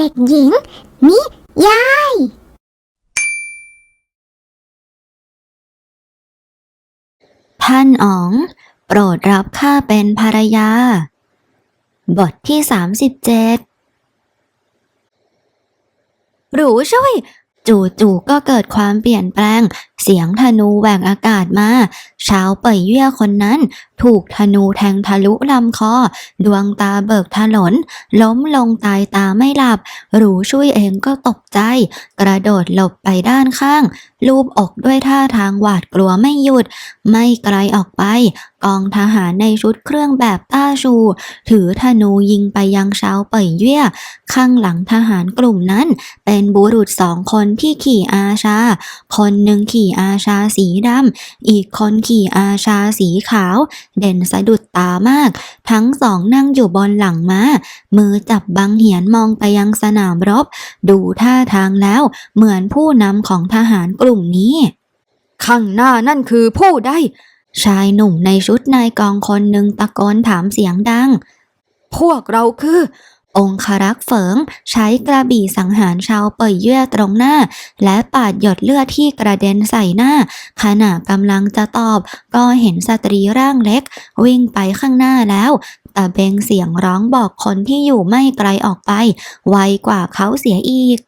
เด็กหญิง นิยาย ท่านอ๋อง โปรดรับข้าเป็นภรรยา บทที่ 37 หรูช่วย จู่ๆก็เกิดความเปลี่ยนแปลง เสียงธนูแหวกอากาศมา ชาวเป่ยเยื่อคนนั้น ถูกธนูแทงทะลุลำคอ ดวงตาเบิกถลน ล้มลงตายตาไม่หลับ หรูช่วยเองก็ตกใจ กระโดดหลบไปด้านข้าง ลูบอกด้วยท่าทางหวาดกลัวไม่หยุด ไม่ไกลออกไป กองทหารในชุดเครื่องแบบต้าชู ถือธนูยิงไปยังชาวเป่ยเยื่อข้างหลังทหารกลุ่มนั้น เป็นบุรุษสองคนที่ขี่อาชา คนหนึ่งขี่อาชาสีดำ อีกคนขี่อาชาสีขาว เด่นสะดุดตามาก ทั้งสองนั่งอยู่บนหลังม้า มือจับบังเหียนมองไปยังสนามรบ ดูท่าทางแล้วเหมือนผู้นำของทหารกลุ่มนี้ ข้างหน้านั่นคือผู้ใดชายหนุ่มในชุดนายกองคนหนึ่งตะโกนถามเสียงดัง พวกเราคือ องคารักษ์เฝิง ใช้กระบี่สังหารชาวเป่ยเยื่อตรงหน้า และปาดหยดเลือดที่กระเด็นใส่หน้า ขณะกำลังจะตอบ ก็เห็นสตรีร่างเล็ก วิ่งไปข้างหน้าแล้วแต่เบงเสียงร้องบอกคนที่อยู่ไม่ไกลออกไป ไวกว่าเขาเสียอีก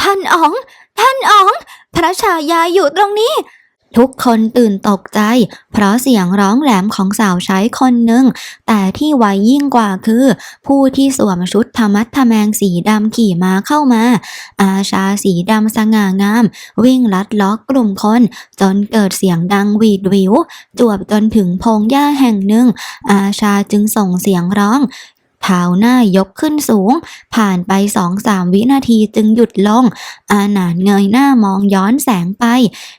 ท่านอ๋อง ท่านอ๋อง พระชายาอยู่ตรงนี้ ทุกคนตื่นตกใจ เพราะเสียงร้องแหลมของสาวใช้คนหนึ่ง แต่ที่ไวยิ่งกว่าคือ ผู้ที่สวมชุดธรรมัดทแมงสีดำขี่ม้าเข้ามา อาชาสีดำสง่างาม วิ่งลัดล็อกกลุ่มคน จนเกิดเสียงดังวีดวิว จวบจนถึงพงหญ้าแห่งหนึ่ง อาชาจึงส่งเสียงร้อง เท้าหน้ายกขึ้นสูง ผ่านไปสองสามวินาทีจึงหยุดลง อาหนานเงยหน้ามองย้อนแสงไป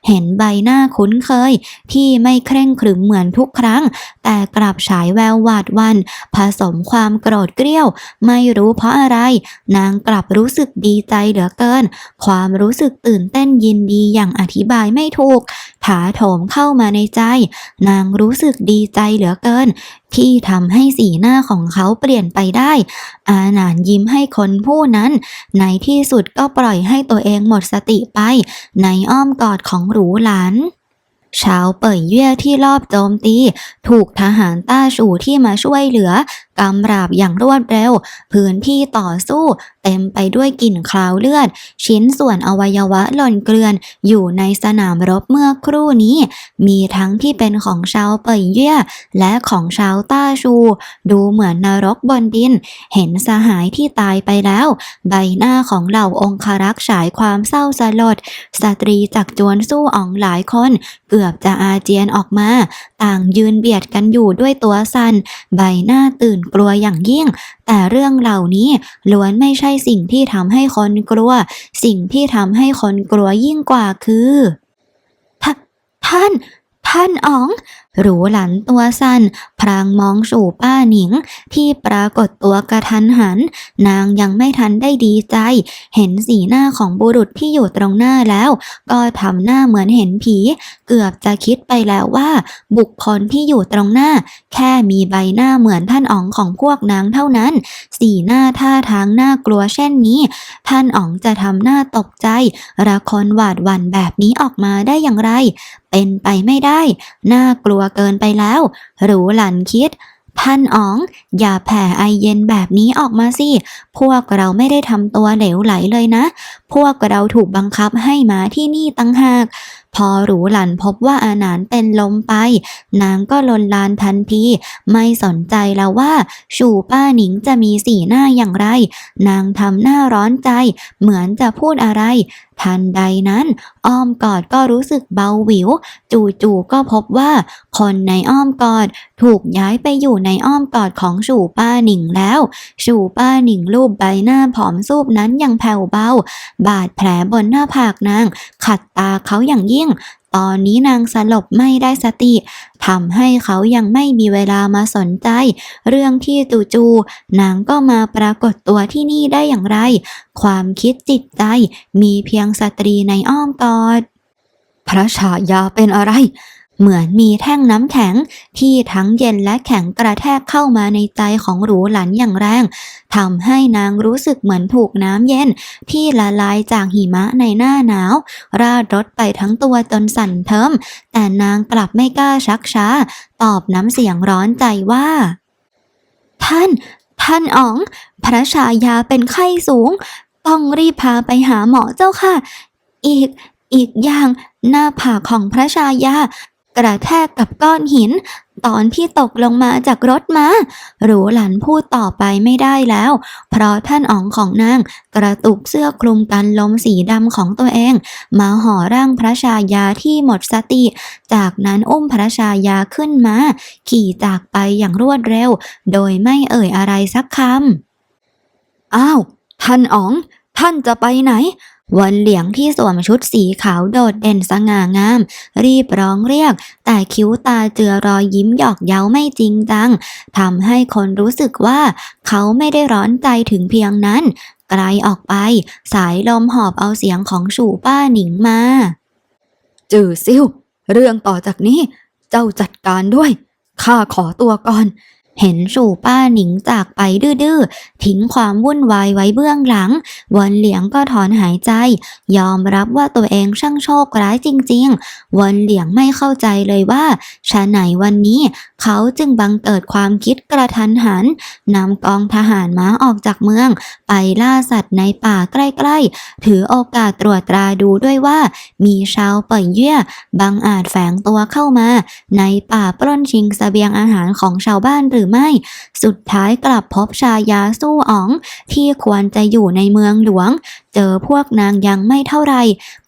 เห็นใบหน้าคุ้นเคย ที่ไม่เคร่งขรึมเหมือนทุกครั้ง แต่กลับฉายแววหวาดวัน ผสมความโกรธเกรี้ยว ไม่รู้เพราะอะไร นางกลับรู้สึกดีใจเหลือเกิน ความรู้สึกตื่นเต้นยินดีอย่างอธิบายไม่ถูก ถาโถมเข้ามาในใจ นางรู้สึกดีใจเหลือเกิน ที่ทำให้สีหน้าของเขาเปลี่ยนไปได้ อาหนานยิ้มให้คนผู้นั้น ในที่สุดก็ปล่อยให้ตัวเองหมดสติไป ในอ้อมกอดของหรูหลานชาวเป่ยเย่ยที่รอบโจมตี ถูกทหารต้าชูที่มาช่วยเหลือ กำราบอย่างรวดเร็ว พื้นที่ต่อสู้ เต็มไปด้วยกลิ่นคลาวเลือด ชิ้นส่วนอวัยวะหล่นเกลื่อน อยู่ในสนามรบเมื่อครู่นี้ มีทั้งที่เป็นของชาวเป่ยเย่และของชาวต้าชู ดูเหมือนนรกบนดิน เห็นสหายที่ตายไปแล้ว ใบหน้าของเหล่าองครักษ์ฉายความเศร้าสลด สตรีจักจวนสู้อ่องหลายคน เกือบจะอาเจียนออกมาต่างยืนเบียดกันอยู่ด้วยตัวสัน่นใบหน้าตื่นกลัวอย่างยิ่ง แต่เรื่องเหล่านี้ล้วนไม่ใช่สิ่งที่ทำให้คนกลัว สิ่งที่ทำให้คนกลัวยิ่งกว่าคือ ท่าน ท่านอ๋อง หรูหลันตัวสั่นพรางมองสู่ป้าหนิง ที่ปรากฏตัวกระทันหัน นางยังไม่ทันได้ดีใจ เห็นสีหน้าของบุรุษที่อยู่ตรงหน้าแล้ว ก็ทำหน้าเหมือนเห็นผี เกือบจะคิดไปแล้วว่า บุคคลที่อยู่ตรงหน้า แค่มีใบหน้าเหมือนท่านอ๋องของพวกนางเท่านั้น สีหน้าท่าทางน่ากลัวเช่นนี้ ท่านอ๋องจะทำหน้าตกใจระคนหวาดหวั่นแบบนี้ออกมาได้อย่างไร เป็นไปไม่ได้ น่ากลัวเกินไปแล้ว หรูหลันคิด ท่านอ๋อง อย่าแผ่ไอเย็นแบบนี้ออกมาสิ พวกเราไม่ได้ทำตัวเหลวไหลเลยนะ พวกเราถูกบังคับให้มาที่นี่ตั้งหาก พอหรูหลันพบว่าอาหนานเป็นลมไป นางก็ลนลานทันที ไม่สนใจแล้วว่า ชูป้าหนิงจะมีสีหน้าอย่างไร นางทำหน้าร้อนใจ เหมือนจะพูดอะไร ทันใดนั้นอ้อมกอดก็รู้สึกเบาหวิว จู่ๆก็พบว่า คนในอ้อมกอดถูกย้ายไปอยู่ในอ้อมกอดของชูป้าหนิงแล้ว ชูป้าหนิงรูปใบหน้าผอมซูบนั้นยังแผ่วเบา บาดแผลบนหน้าผากนาง ขัดตาเขาอย่างยิ่งตอนนี้นางสลบไม่ได้สติทำให้เขายังไม่มีเวลามาสนใจ เรื่องที่จู่ๆนางก็มาปรากฏตัวที่นี่ได้อย่างไร ความคิดจิตใจ มีเพียงสตรีในอ้อมกอด พระชายาเป็นอะไร เหมือนมีแท่งน้ำแข็งที่ทั้งเย็นและแข็งกระแทกเข้ามาในใจของหรูหลันอย่างแรงทำให้นางรู้สึกเหมือนถูกน้ำเย็น ที่ละลายจากหิมะในหน้าหนาว ราดรถไปทั้งตัวจนสั่นเทิม แต่นางกลับไม่กล้าชักช้า ตอบน้ำเสียงร้อนใจว่า ท่าน ท่านอ๋อง พระชายาเป็นไข้สูง ต้องรีบพาไปหาหมอเจ้าค่ะ อีก อีกอย่างหน้าผากของพระชายา กระแทกกับก้อนหิน ตอนที่ตกลงมาจากรถมาหรูหลันพูดต่อไปไม่ได้แล้ว เพราะท่านอ๋องของนางกระตุกเสื้อคลุมกันลมสีดำของตัวเอง มาห่อร่างพระชายาที่หมดสติ จากนั้นอุ้มพระชายาขึ้นมา ขี่จากไปอย่างรวดเร็ว โดยไม่เอ่ยอะไรสักคำอ้าวท่านอ๋อง ท่านจะไปไหน วันเหลียงที่สวมชุดสีขาวโดดเด่นสง่างาม รีบร้องเรียก แต่คิ้วตาเจือรอยยิ้มหยอกเย้าไม่จริงจังทำให้คนรู้สึกว่า เขาไม่ได้ร้อนใจถึงเพียงนั้น ไกลออกไป สายลมหอบเอาเสียงของสู่ป้าหนิงมา จือซิ่วเรื่องต่อจากนี้ เจ้าจัดการด้วยข้าขอตัวก่อน เห็นสู่ป้าหนิงจากไปดื้อๆ ทิ้งความวุ่นวายไว้เบื้องหลัง วันเหลียงก็ถอนหายใจ ยอมรับว่าตัวเองช่างโชคร้ายจริงๆ วันเหลียงไม่เข้าใจเลยว่าชาไหนวันนี้ เขาจึงบังเกิดความคิดกระทันหันนำกองทหารม้าออกจากเมือง ไปล่าสัตว์ในป่าใกล้ๆ ถือโอกาสตรวจตราดูด้วยว่า มีชาวเป่ยเย่ยบังอาจแฝงตัวเข้ามา ในป่าปล้นชิงเสบียงอาหารของชาวบ้านหรือไม่ สุดท้ายกลับพบชายาสู้อ๋อง ที่ควรจะอยู่ในเมืองหลวง เจอพวกนางยังไม่เท่าไร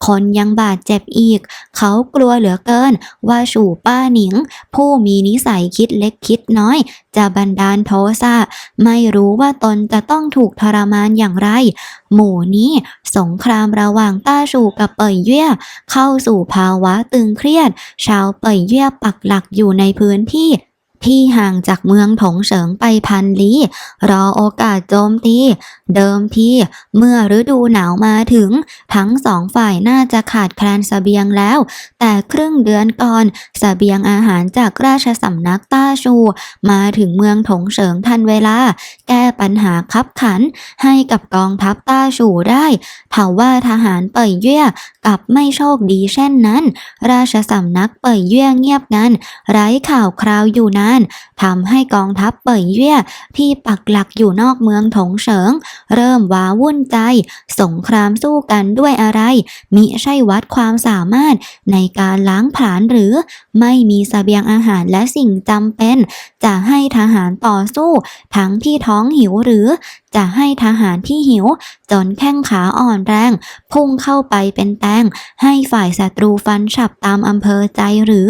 คนยังบาดเจ็บอีก เขากลัวเหลือเกิน ว่าสู่ป้าหนิง ผู้มีนิสัยคิดเล็กคิดน้อย จะบันดาลโทสะไม่รู้ว่าตนจะต้องถูกทรมานอย่างไร หมู่นี้สงครามระหว่างต้าชูกับเป่ยเย่ยเข้าสู่ภาวะตึงเครียด ชาวเป่ยเย่ยปักหลักอยู่ในพื้นที่ ที่ห่างจากเมืองถงเฉิงไปพันลี้รอโอกาสโจมตี เดิมทีเมื่อฤดูหนาวมาถึง ทั้งสองฝ่ายน่าจะขาดแคลนสเสบียงแล้ว แต่ครึ่งเดือนก่อนสเสบียงอาหารจากราชสำนักต้าชู มาถึงเมืองถงเฉิงทันเวลา แก้ ปัญหาคับขันให้กับกองทัพต้าชูได้เถาว่าทหารเป่ยเย่กลับไม่โชคดีเช่นนั้น ราชสำนักเป่ยเย่เงียบงันไร้ข่าวคราวอยู่นานทำให้กองทัพเป่ยเย่ที่ปักหลักอยู่นอกเมืองถงเฉิง เริ่มว้าวุ่นใจ สงครามสู้กันด้วยอะไร มิใช่วัดความสามารถในการล้างผลาญหรือไม่มีเสบียงอาหารและสิ่งจำเป็นจะให้ทหารต่อสู้ ทั้งที่ท้องหิวหรือ จะให้ทหารที่หิว จนแข้งขาอ่อนแรง พุ่งเข้าไปเป็นแตงให้ฝ่ายศัตรูฟันฉับตามอำเภอใจหรือ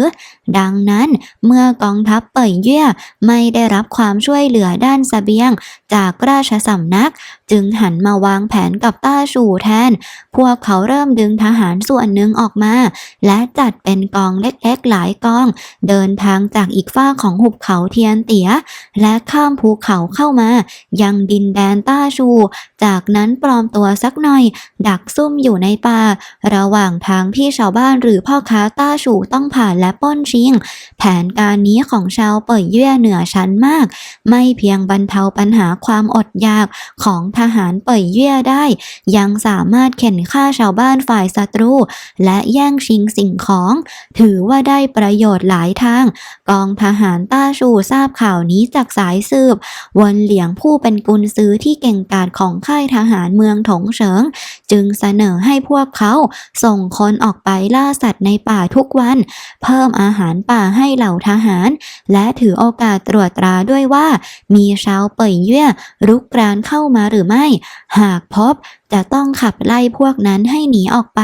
ดังนั้นเมื่อกองทัพเป่ยเย่ยไม่ได้รับความช่วยเหลือด้านเสบียง จากราชสำนัก จึงหันมาวางแผนกับต้าชูแทน พวกเขาเริ่มดึงทหารส่วนหนึ่งออกมา และจัดเป็นกองเล็กๆหลายกอง เดินทางจากอีกฝ้าของหุบเขาเทียนเตีย และข้ามภูเขาเข้ามา ยังดินแดนต้าชูจากนั้นปลอมตัวสักหน่อย ดักซุ่มอยู่ในป่า ระหว่างทางที่ชาวบ้านหรือพ่อค้าต้าชูต้องผ่านและป้นชิง แผนการนี้ของชาวเป่ยเย่ยเหนือชั้นมาก ไม่เพียงบรรเทาปัญหาความอดอยากของทหารเป่ยเย่ยได้ ยังสามารถเข็นฆ่าชาวบ้านฝ่ายศัตรู และแย่งชิงสิ่งของ ถือว่าได้ประโยชน์หลายทาง กองทหารต้าชูทราบข่าวนี้จากสายสืบ วนเหลียงผู้เป็นกุนซื้อที่เก่งกาจของค่ายทหารเมืองถงเฉิง จึงเสนอให้พวกเขาส่งคนออกไปล่าสัตว์ในป่าทุกวัน เพิ่มอาหารป่าให้เหล่าทหาร และถือโอกาสตรวจตราด้วยว่า มีชาวเป่ยเย่ยรุกรานเข้ามาหรือไม่ หากพบจะต้องขับไล่พวกนั้นให้หนีออกไป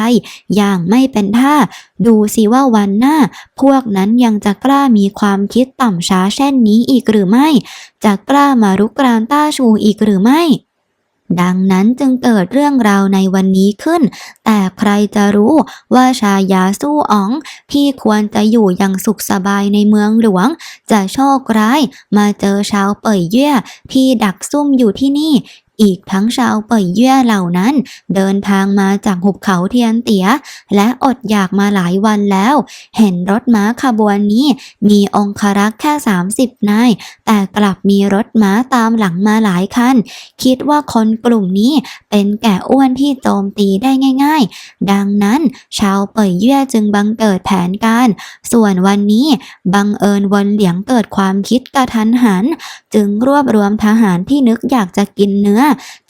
อย่างไม่เป็นท่า ดูสิว่าวันหน้า พวกนั้นยังจะกล้ามีความคิดต่ำช้าเช่นนี้อีกหรือไม่ จะกล้ามารุกรานต้าชูอีกหรือไม่ ดังนั้นจึงเกิดเรื่องราวในวันนี้ขึ้น แต่ใครจะรู้ว่าชายาสู้อ๋อง ที่ควรจะอยู่อย่างสุขสบายในเมืองหลวง จะโชคร้ายมาเจอชาวเป่ยเย่ยที่ดักซุ่มอยู่ที่นี่ อีกทั้งชาวเป่ยเย่ยเหล่านั้น เดินทางมาจากหุบเขาเทียนเตีย และอดอยากมาหลายวันแล้ว เห็นรถม้าขบวนนี้ มีองครักษ์แค่ 30 นาย แต่กลับมีรถม้าตามหลังมาหลายคัน คิดว่าคนกลุ่มนี้เป็นแก่อ้วนที่โจมตีได้ง่าย ๆ ดังนั้นชาวเป่ยเย่ยจึงบังเกิดแผนการ ส่วนวันนี้บังเอิญวันเหลียงเกิดความคิดกระทันหัน จึงรวบรวมทหารที่นึกอยากจะกินเนื้อ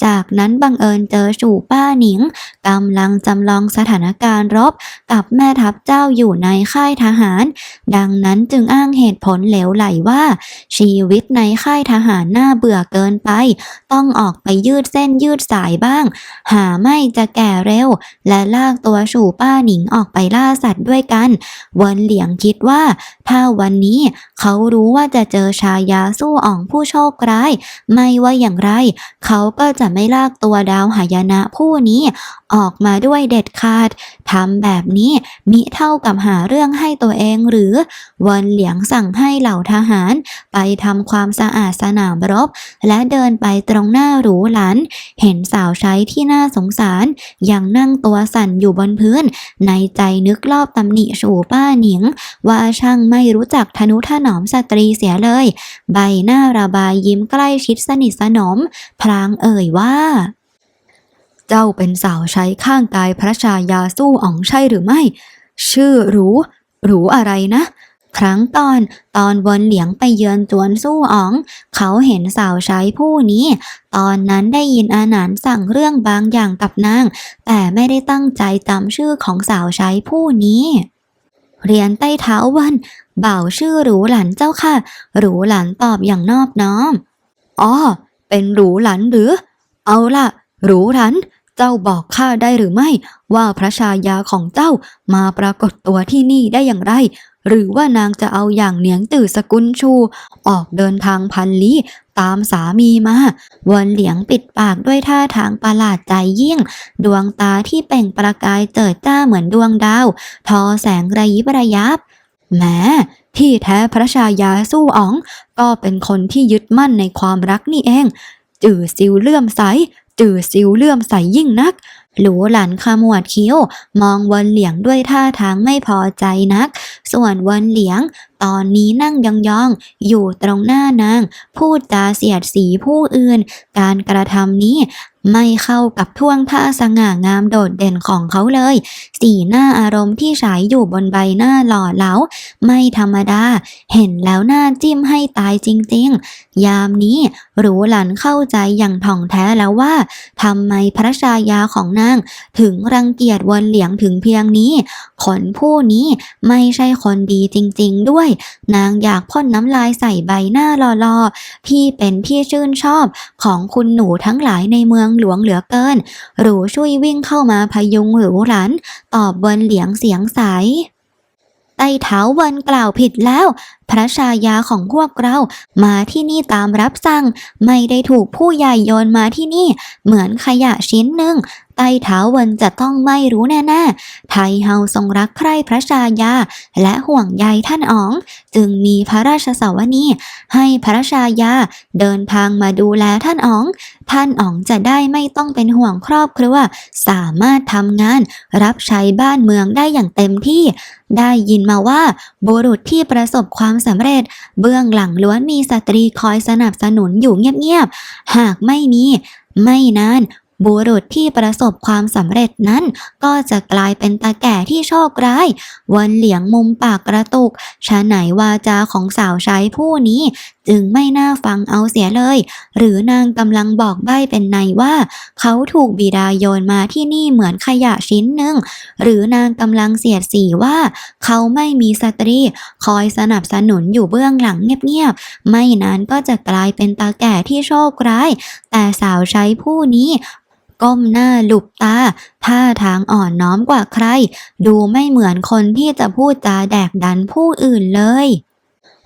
จากนั้นบังเอิญเจอสู่ป้าหนิงกำลังจำลองสถานการณ์รบกับแม่ทัพเจ้าอยู่ในค่ายทหาร ดังนั้นจึงอ้างเหตุผลเหลวไหลว่า ชีวิตในค่ายทหารน่าเบื่อเกินไป ต้องออกไปยืดเส้นยืดสายบ้าง หาไม่จะแก่เร็ว และลากตัวสู่ป้าหนิงออกไปล่าสัตว์ด้วยกัน วนเหลียงคิดว่า ถ้าวันนี้เขารู้ว่าจะเจอชายาสู้อ่องผู้โชคร้าย ไม่ว่าอย่างไร เขาก็จะไม่ลากตัวดาวหายนะผู้นี้ ออกมาด้วยเด็ดขาดทำแบบนี้มิเท่ากับหาเรื่องให้ตัวเองหรือวันเหลียงสั่งให้เหล่าทหาร ไปทำความสะอาดสนามรบ และเดินไปตรงหน้าหรูหลัน เห็นสาวใช้ที่น่าสงสาร ยังนั่งตัวสั่นอยู่บนพื้น ในใจนึกรอบตำหนิสู่ป้าหนิง ว่าช่างไม่รู้จักทนุถนอมสตรีเสียเลย ใบหน้าระบายยิ้มใกล้ชิดสนิทสนม พลางเอ่ยว่า เจ้าเป็นสาวใช้ข้างกายพระชายาสู้อ๋องใช่หรือไม่ ชื่อหรูหรูอะไรนะ ครั้งตอนตอนวนเหลียงไปเยือนจวนสู้อ๋อง เขาเห็นสาวใช้ผู้นี้ ตอนนั้นได้ยินอาหนานสั่งเรื่องบางอย่างกับนาง แต่ไม่ได้ตั้งใจจำชื่อของสาวใช้ผู้นี้เรียนใต้เท้าวันเบ่าชื่อหรูหลันเจ้าค่ะ หรูหลันตอบอย่างนอบน้อมอ๋อเป็นหรูหลันหรือ เอาล่ะ หรูหลัน เจ้าบอกข้าได้หรือไม่ ว่าพระชายาของเจ้ามาปรากฏตัวที่นี่ได้อย่างไร หรือว่านางจะเอาอย่างเหนียงตื่อสกุลชู ออกเดินทางพันลี้ตามสามีมา วนเหลียงปิดปากด้วยท่าทางประหลาดใจยิ่ง ดวงตาที่เป่งประกายเจิดจ้าเหมือนดวงดาว ทอแสงระยิบระยับแหม้ที่แท้พระชายาสู้อ๋อง ก็เป็นคนที่ยึดมั่นในความรักนี่เอง จื่อซิวเลื่อมใส จื่อซิวเลื่อมใสยิ่งนัก หลูหลันขมวดคิ้ว มองวันเหลียงด้วยท่าทางไม่พอใจนัก ส่วนวันเหลียง ตอนนี้นั่งยองๆ อยู่ตรงหน้านาง พูดจาเสียดสีผู้อื่น การกระทำนี้ไม่เข้ากับท่วงท่าสง่างามโดดเด่นของเขาเลย สีหน้าอารมณ์ที่ฉายอยู่บนใบหน้าหล่อเหลา ไม่ธรรมดา เห็นแล้วหน้าจิ้มให้ตายจริงๆ ยามนี้หรูหลันเข้าใจอย่างถ่องแท้แล้วว่าทำไมพระชายาของนาง ถึงรังเกียจวนเหลียงถึงเพียงนี้ คนผู้นี้ไม่ใช่คนดีจริงๆด้วยนางอยากพ่นน้ำลายใส่ใบหน้าหล่อๆที่เป็นที่ชื่นชอบของคุณหนูทั้งหลายในเมืองหลวงเหลือเกิน หรูช่วยวิ่งเข้ามาพยุงหรูหลัน ตอบวันเหลียงเสียงใสไต้เท้าเวินกล่าวผิดแล้ว พระชายาของพวกเรามาที่นี่ตามรับสั่ง ไม่ได้ถูกผู้ใหญ่โยนมาที่นี่ เหมือนขยะชิ้นหนึ่ง ไต้เท้าวินจะต้องไม่รู้แน่ๆ ไทยเฮาทรงรักใคร่พระชายา และห่วงใยท่านอ๋อง จึงมีพระราชสวนีให้พระชายาเดินทางมาดูแลท่านอ๋อง ท่านอ๋องจะได้ไม่ต้องเป็นห่วงครอบครัว สามารถทำงานรับใช้บ้านเมืองได้อย่างเต็มที่ ได้ยินมาว่าบุรุษที่ประสบความสำเร็จ เบื้องหลังล้วนมีสตรีคอยสนับสนุนอยู่เงียบๆ หากไม่มีไม่นาน บุรุษที่ประสบความสำเร็จนั้น ก็จะกลายเป็นตาแก่ที่โชคร้าย วันเหลียงมุมปากกระตุกชะไหนวาจาของสาวใช้ผู้นี้ จึงไม่น่าฟังเอาเสียเลย หรือนางกำลังบอกใบ้เป็นในว่า เขาถูกบิดาโยนมาที่นี่เหมือนขยะชิ้นหนึ่ง หรือนางกำลังเสียดสีว่า เขาไม่มีสตรี คอยสนับสนุนอยู่เบื้องหลังเงียบๆ ไม่นานก็จะกลายเป็นตาแก่ที่โชคร้าย แต่สาวใช้ผู้นี้ก้มหน้าหลุบตา ท่าทางอ่อนน้อมกว่าใคร ดูไม่เหมือนคนที่จะพูดจาแดกดันผู้อื่นเลย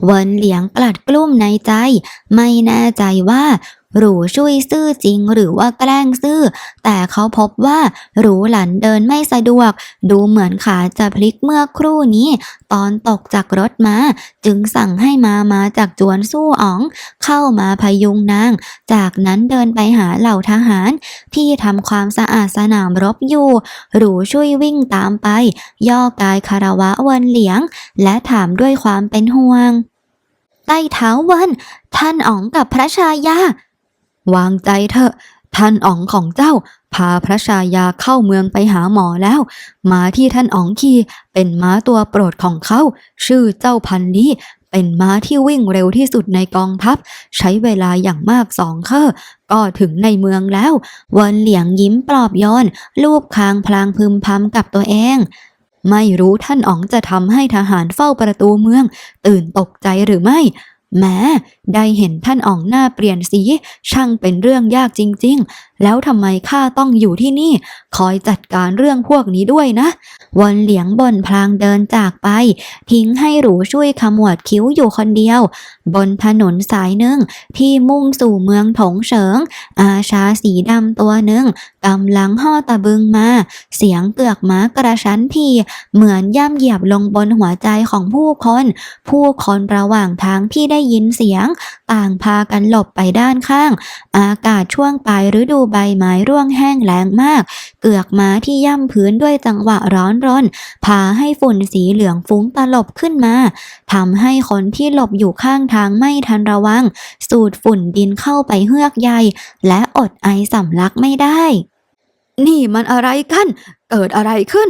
วินเหลียงกลัดกลุ้มในใจ ไม่แน่ใจว่าหรูช่วยซื่อจริงหรือว่าแกล้งซื่อ แต่เขาพบว่าหรูหลันเดินไม่สะดวก ดูเหมือนขาจะพลิกเมื่อครู่นี้ ตอนตกจากรถมา จึงสั่งให้มามาจากจวนสู้อ๋อง เข้ามาพยุงนาง จากนั้นเดินไปหาเหล่าทหาร ที่ทำความสะอาดสนามรบอยู่ หรูช่วยวิ่งตามไป ย่อกายคารวะเวินเหลียง และถามด้วยความเป็นห่วง ใต้เท้าวินท่านอ๋องกับพระชายา วางใจเถอะ ท่านอ๋องของเจ้า พาพระชายาเข้าเมืองไปหาหมอแล้วม้าที่ท่านอ๋องขี่เป็นม้าตัวโปรดของเขา ชื่อเจ้าพันลีเป็นม้าที่วิ่งเร็วที่สุดในกองทัพ ใช้เวลาอย่างมากสองเคอก็ถึงในเมืองแล้วเวนเหลียงยิ้มปลอบโยนลูบคางพลางพึมพำกับตัวเอง ไม่รู้ท่านอ๋องจะทำให้ทหารเฝ้าประตูเมือง ตื่นตกใจหรือไม่แม้ได้เห็นท่านอ๋องหน้าเปลี่ยนสี ช่างเป็นเรื่องยากจริง แล้วทำไมข้าต้องอยู่ที่นี่ คอยจัดการเรื่องพวกนี้ด้วยนะ วันเหลียงบนพลางเดินจากไป ทิ้งให้หรูช่วยขมวดคิ้วอยู่คนเดียว บนถนนสายหนึ่งที่มุ่งสู่เมืองถงเฉิง อาชาสีดำตัวหนึ่งกำลังห่อตะบึงมา เสียงเกือกม้ากระชั้นทีเหมือนย่ำเหยียบลงบนหัวใจของผู้คน ผู้คนระหว่างทางที่ได้ยินเสียง ต่างพากันหลบไปด้านข้าง อากาศช่วงปลายฤดูใบไม้ร่วงแห้งแล้งมาก เกือกม้าที่ย่ำพื้นด้วยจังหวะร้อนรน พาให้ฝุ่นสีเหลืองฟุ้งตลบขึ้นมาทำให้คนที่หลบอยู่ข้างทางไม่ทันระวัง สูดฝุ่นดินเข้าไปเฮือกใหญ่ และอดไอสำลักไม่ได้ นี่มันอะไรกัน เกิดอะไรขึ้น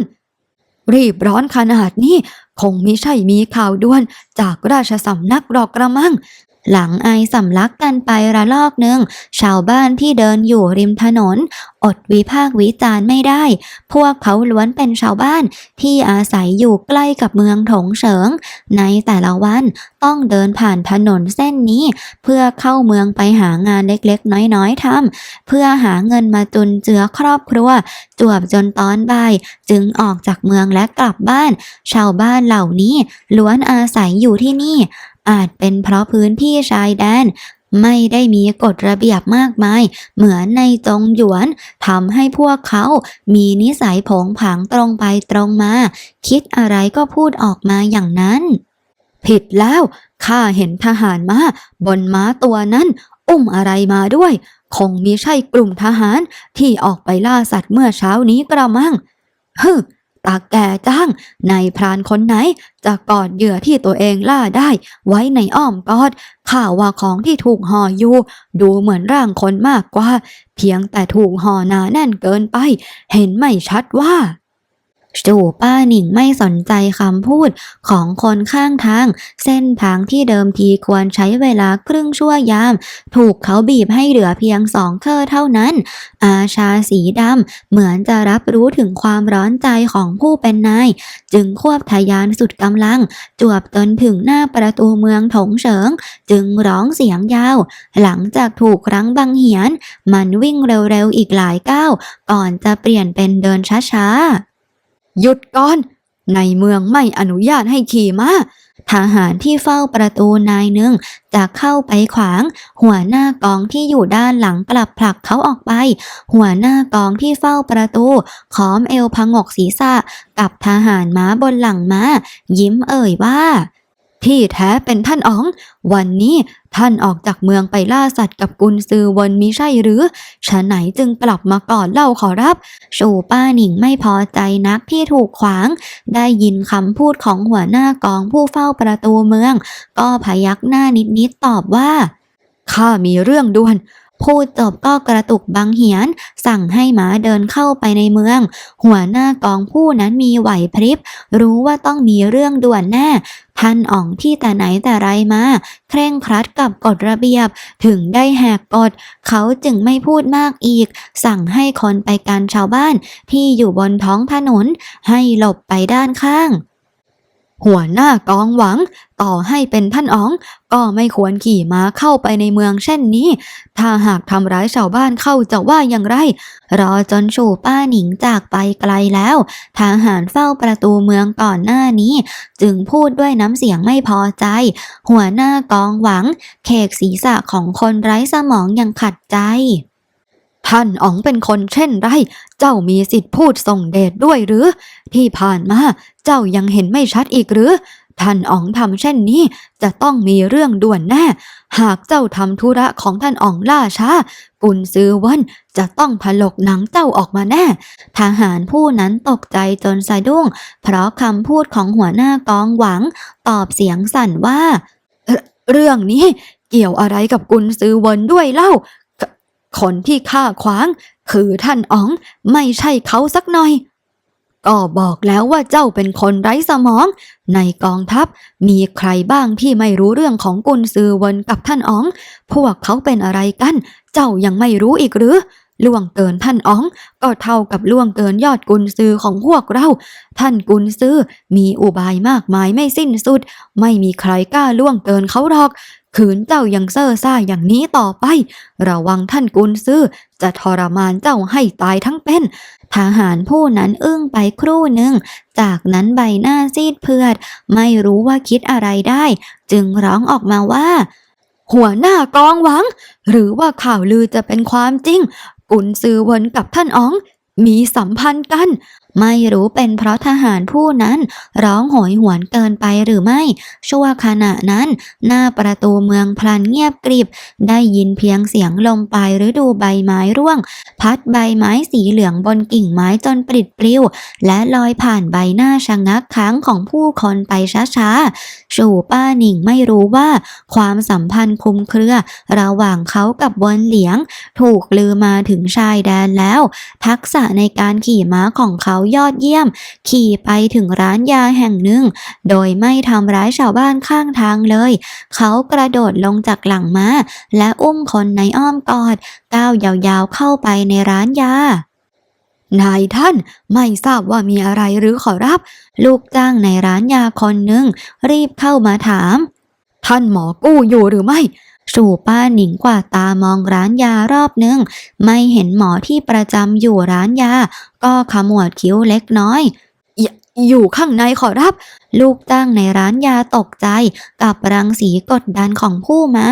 รีบร้อนขนาดนี้คงมิใช่มีข่าวด่วนจากราชสำนักหรอกกระมัง หลังไอสำลักกันไประลอกหนึ่งชาวบ้านที่เดินอยู่ริมถนน อดวิพากวิจารณ์ไม่ได้ พวกเขาล้วนเป็นชาวบ้านที่อาศัยอยู่ใกล้กับเมืองถงเฉิง ในแต่ละวันต้องเดินผ่านถนนเส้นนี้ เพื่อเข้าเมืองไปหางานเล็กๆ น้อยๆทำเพื่อหาเงินมาจุนเจือครอบครัว จวบจนตอนบ่ายจึงออกจากเมืองและกลับบ้าน ชาวบ้านเหล่านี้ล้วนอาศัยอยู่ที่นี่ อาจเป็นเพราะพื้นที่ชายแดนไม่ได้มีกฎระเบียบมากมาย เหมือนในจงหยวนทำให้พวกเขามีนิสัยผงผางตรงไปตรงมา คิดอะไรก็พูดออกมาอย่างนั้น ผิดแล้วข้าเห็นทหารมาบนม้าตัวนั้น อุ้มอะไรมาด้วย คงมีใช่กลุ่มทหารที่ออกไปล่าสัตว์เมื่อเช้านี้กระมังฮึ ตาแก่จ้างนายพรานคนไหน จะกอดเหยื่อที่ตัวเองล่าได้ ไว้ในอ้อมกอดข่าวว่าของที่ถูกห่ออยู่ ดูเหมือนร่างคนมากกว่า เพียงแต่ถูกห่อหนาแน่นเกินไป เห็นไม่ชัดว่า จู่ป้าหนิงไม่สนใจคำพูดของคนข้างทาง เส้นทางที่เดิมทีควรใช้เวลาครึ่งชั่วยาม ถูกเขาบีบให้เหลือเพียงสองเคอเท่านั้น อาชาสีดำเหมือนจะรับรู้ถึงความร้อนใจของผู้เป็นนาย จึงควบทยานสุดกำลัง จวบจนถึงหน้าประตูเมืองถงเฉิง จึงร้องเสียงยาว หลังจากถูกครั้งบังเหียน มันวิ่งเร็วๆอีกหลายก้าวก่อนจะเปลี่ยนเป็นเดินช้าๆ หยุดก่อน ในเมืองไม่อนุญาตให้ขี่ม้าทหารที่เฝ้าประตูนายหนึ่งจะเข้าไปขวาง หัวหน้ากองที่อยู่ด้านหลังกลับผลักเขาออกไป หัวหน้ากองที่เฝ้าประตูค้อมเอวพงกศีรษะ กับทหารม้าบนหลังม้า ยิ้มเอ่ยว่า ที่แท้เป็นท่านอ๋อง วันนี้ท่านออกจากเมืองไปล่าสัตว์กับกุนซือวนมิใช่หรือฉะไหนจึงกลับมาก่อนเล่าขอรับชูป้าหนิงไม่พอใจนักที่ถูกขวาง ได้ยินคำพูดของหัวหน้ากองผู้เฝ้าประตูเมือง ก็พยักหน้านิดๆตอบว่าข้ามีเรื่องด่วน พูดจบก็กระตุกบังเหียน สั่งให้หมาเดินเข้าไปในเมือง หัวหน้ากองผู้นั้นมีไหวพริบ รู้ว่าต้องมีเรื่องด่วนแน่ท่านอ่องที่แต่ไหนแต่ไรมา เคร่งครัดกับกฎระเบียบ ถึงได้แหกกฎ เขาจึงไม่พูดมากอีก สั่งให้คนไปกันชาวบ้านที่อยู่บนท้องถนน ให้หลบไปด้านข้าง หัวหน้ากองหวัง ต่อให้เป็นท่านอ๋อง ก็ไม่ควรขี่ม้าเข้าไปในเมืองเช่นนี้ ถ้าหากทำร้ายชาวบ้านเข้าจะว่าอย่างไร รอจนชูป้าหนิงจากไปไกลแล้ว ทหารเฝ้าประตูเมืองก่อนหน้านี้ จึงพูดด้วยน้ำเสียงไม่พอใจ หัวหน้ากองหวังเคกศีรษะของคนไร้สมองยังขัดใจ ท่านอ๋องเป็นคนเช่นไร เจ้ามีสิทธิ์พูดส่งเดชด้วยหรือ ที่ผ่านมาเจ้ายังเห็นไม่ชัดอีกหรือ ท่านอ๋องทำเช่นนี้จะต้องมีเรื่องด่วนแน่ หากเจ้าทำธุระของท่านอ๋องล่าช้า กุนซือเวันจะต้องถลกหนังเจ้าออกมาแน่ ทหารผู้นั้นตกใจจนสะดุ้ง เพราะคำพูดของหัวหน้ากองหวัง ตอบเสียงสั่นว่า เรื่องนี้เกี่ยวอะไรกับกุนซือเวันด้วยเล่า คนที่ข้าขวาง คือท่านอ๋องไม่ใช่เขาสักหน่อย ก็บอกแล้วว่าเจ้าเป็นคนไร้สมอง ในกองทัพมีใครบ้างที่ไม่รู้เรื่องของกุนซือเวนกับท่านอ๋อง พวกเขาเป็นอะไรกัน เจ้ายังไม่รู้อีกหรือ ล่วงเกินท่านอ๋อง ก็เท่ากับล่วงเกินยอดกุนซือของพวกเรา ท่านกุนซือมีอุบายมากมายไม่สิ้นสุด ไม่มีใครกล้าล่วงเกินเขาหรอกขืนเจ้ายังเซ่อซ่าอย่างนี้ต่อไป ระวังท่านกุนซือจะทรมานเจ้าให้ตายทั้งเป็น ทหารผู้นั้นอึ้งไปครู่หนึ่ง จากนั้นใบหน้าซีดเพือด ไม่รู้ว่าคิดอะไรได้ จึงร้องออกมาว่า หัวหน้ากองหวัง หรือว่าข่าวลือจะเป็นความจริง กุนซือเวนกับท่านอ๋อง มีสัมพันธ์กัน ไม่รู้เป็นเพราะทหารผู้นั้นร้องโหยหวนเกินไปหรือไม่ ชั่วขณะนั้น หน้าประตูเมืองพลันเงียบกริบ ได้ยินเพียงเสียงลมปลายฤดูใบไม้ร่วง พัดใบไม้สีเหลืองบนกิ่งไม้จนปลิดปลิว และลอยผ่านใบหน้าชะงักค้างของผู้คนไปช้าๆชูป้าหนิงไม่รู้ว่า ความสัมพันธ์คุมเครือ ระหว่างเขากับเวนเหลียง ถูกลือมาถึงชายแดนแล้ว ทักษะในการขี่ม้าของเขายอดเยี่ยม ขี่ไปถึงร้านยาแห่งหนึ่ง โดยไม่ทำร้ายชาวบ้านข้างทางเลย เขากระโดดลงจากหลังม้า และอุ้มคนในอ้อมกอด ก้าวยาวๆเข้าไปในร้านยานายท่านไม่ทราบว่ามีอะไรหรือขอรับ ลูกจ้างในร้านยาคนหนึ่ง รีบเข้ามาถาม ท่านหมอกู้อยู่หรือไม่ สู่ป้าหนิงกว่าตามองร้านยารอบหนึ่งไม่เห็นหมอที่ประจำอยู่ร้านยา ก็ขมวดคิ้วเล็กน้อย อยู่ข้างในขอรับ ลูกจ้างในร้านยาตกใจ กับรังสีกดดันของผู้มา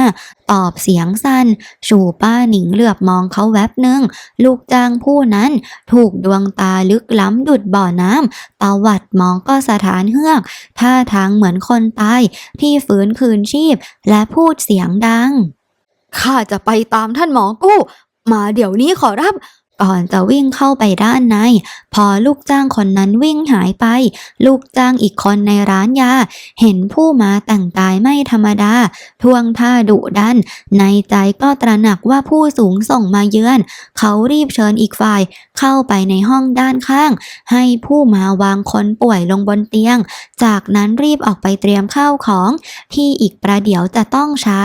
ตอบเสียงสัน่น ชูป้าหนิงเหลือบมองเขาแวบหนึ่ง ลูกจ้างผู้นั้นถูกดวงตาลึกล้ำดุดบ่อน้ำตาวัดมองก็สถานเฮือก ท่าทางเหมือนคนตายที่ฟื้นคืนชีพ และพูดเสียงดัง ข้าจะไปตามท่านหมอกู้ มาเดี๋ยวนี้ขอรับ ก่อนจะวิ่งเข้าไปด้านใน พอลูกจ้างคนนั้นวิ่งหายไป ลูกจ้างอีกคนในร้านยา เห็นผู้มาแต่งกายไม่ธรรมดา ทวงท่าดุดัน ในใจก็ตระหนักว่าผู้สูงส่งมาเยือน เขารีบเชิญอีกฝ่าย เข้าไปในห้องด้านข้าง ให้ผู้มาวางคนป่วยลงบนเตียง จากนั้นรีบออกไปเตรียมข้าวของ ที่อีกประเดี๋ยวจะต้องใช้